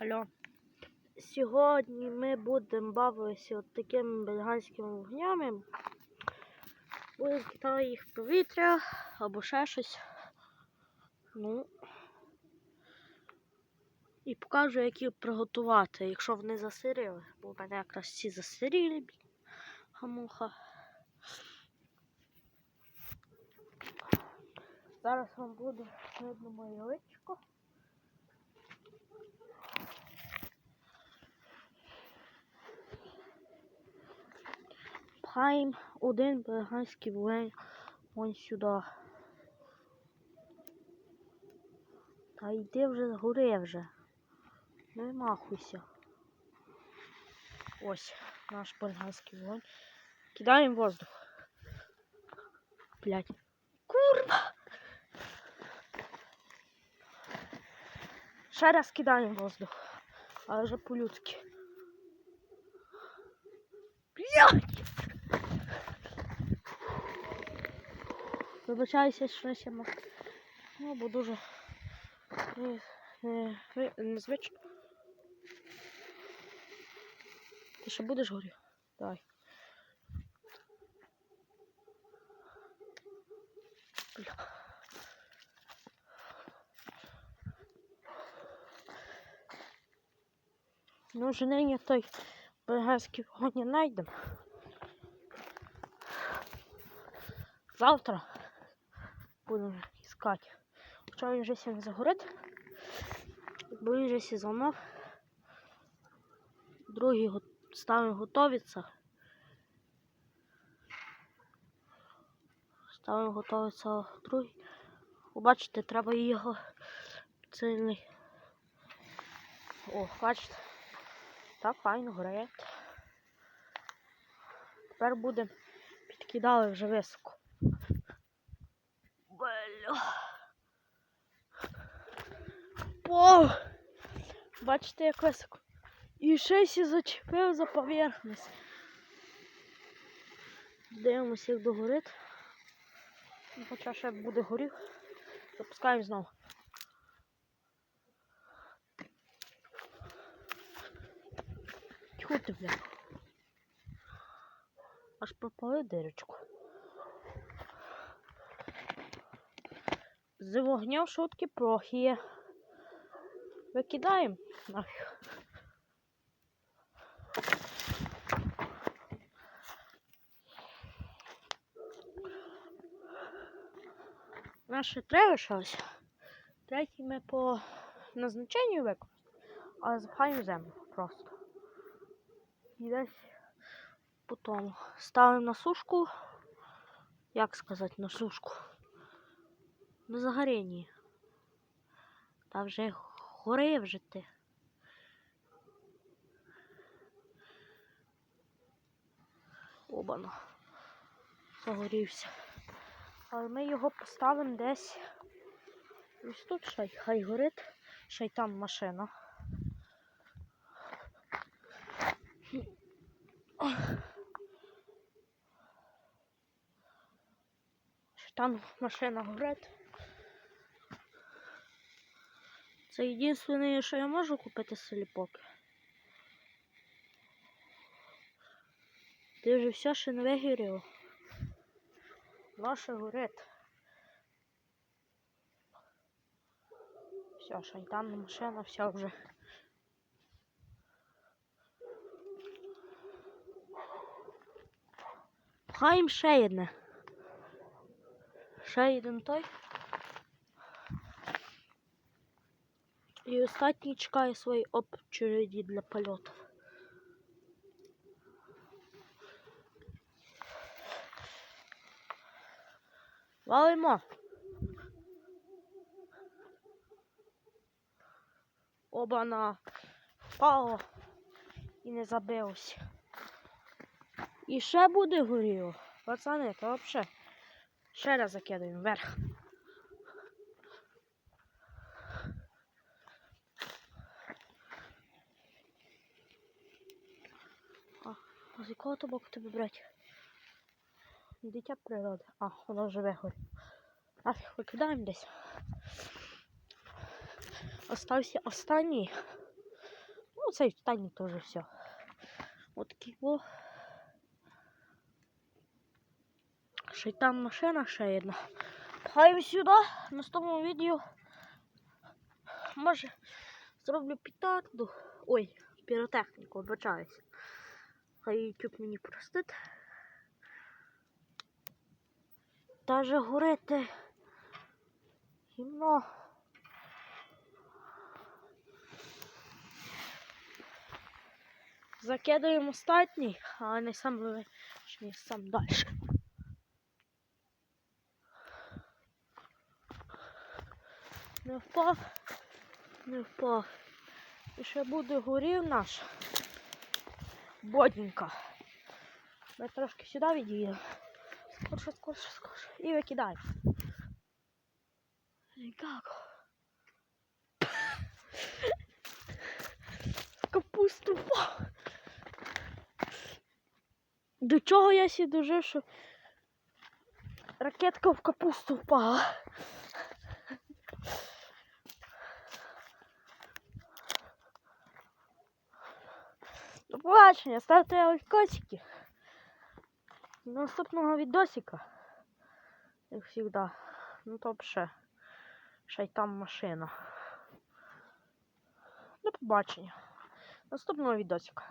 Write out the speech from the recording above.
Алло. Сьогодні ми будемо бавитися от такими бельганськими вогнями. Будемо кидати їх в повітря або ще щось. Ну. І покажу, як їх приготувати, якщо вони засирили. Бо в мене якраз всі засирілі. блін, Хамуха. Зараз вам буде видно моє личко. Пхаємо один бельганський вогонь вон сюди. Та йди вже згори вже. Не вимахуйся. Ось наш бельганський вогонь. Кидаємо воздух. Блять. Курва! Ще раз кидаємо воздух. Але вже по-людськи. Блять! Вибачаюся, що ще ма- Ну, бо дуже не, не, не, незвично. Ти ще будеш горі? Давай. Ну, вже нині той бельгійський вогонь не знайдемо. Завтра будемо іскати. Хоча він вже сьогодні загорить, бо він вже сезонов. Другий ставимо готовиться. Ставимо готовиться другий. Побачите, треба його цільний. О, бачите. Так, файно горить. Тепер буде підкидали вже високо. Бля. О! Бачите, як високо. І ще сі зачепив за поверхність. Дивимося, як догорить. Ну, Хоча ще буде горів. Запускаємо знову. Тьху ти, бля. Аж пропали дирочку. З вогня шутки прох. Викидаємо нафіг. Наше три лишилося. Третій ми по назначенню використаємо, але запхаємо землю просто. І десь по тому. Ставимо на сушку. Як сказати, на сушку? На загорінні. Та вже гори вже ти. Обана. Загорівся. Але ми його поставимо десь. Ось тут ще й хай горить. Ще й там машина. Ще там машина горить. Це єдине, що я можу купити поки. Ти вже все ще не вигоріло. Ваше горить. Все, шайтанна машина, все вже. Хаєм ще одне. Ще один той. І останній чекає свої очереді для польоту. Валимо. Оба-на впало і не забилось. І ще буде горіло. Пацани, то взагалі. Ще раз закидаємо вверх. А з якого то боку тебе брати? Дитя природи. А, воно вже вигорі. Нафіг викидаємо десь. Остався останній. Ну, цей Титанік теж все. От такий во. Ще й там машина ще одна. Пхаємо сюди, в наступному відео. Може, зроблю петарду. Ой, піротехніку, вибачаюсь. Хай YouTube мені простить. Даже горити гімно. Закидаємо остатній, а не сам верхній, сам далі. Не впав, не впав. І ще буде горів наш бодінька. Ми трошки сюди відійдемо. Скорше, скорше, скорше. І викидай. Як? Капусту. До чого я сі дожив, що ракетка в капусту впала. Побачення, ставте лайкосики. До наступного відосика. Як завжди. Ну то ще. Ще й там машина. До побачення. Наступного відосика.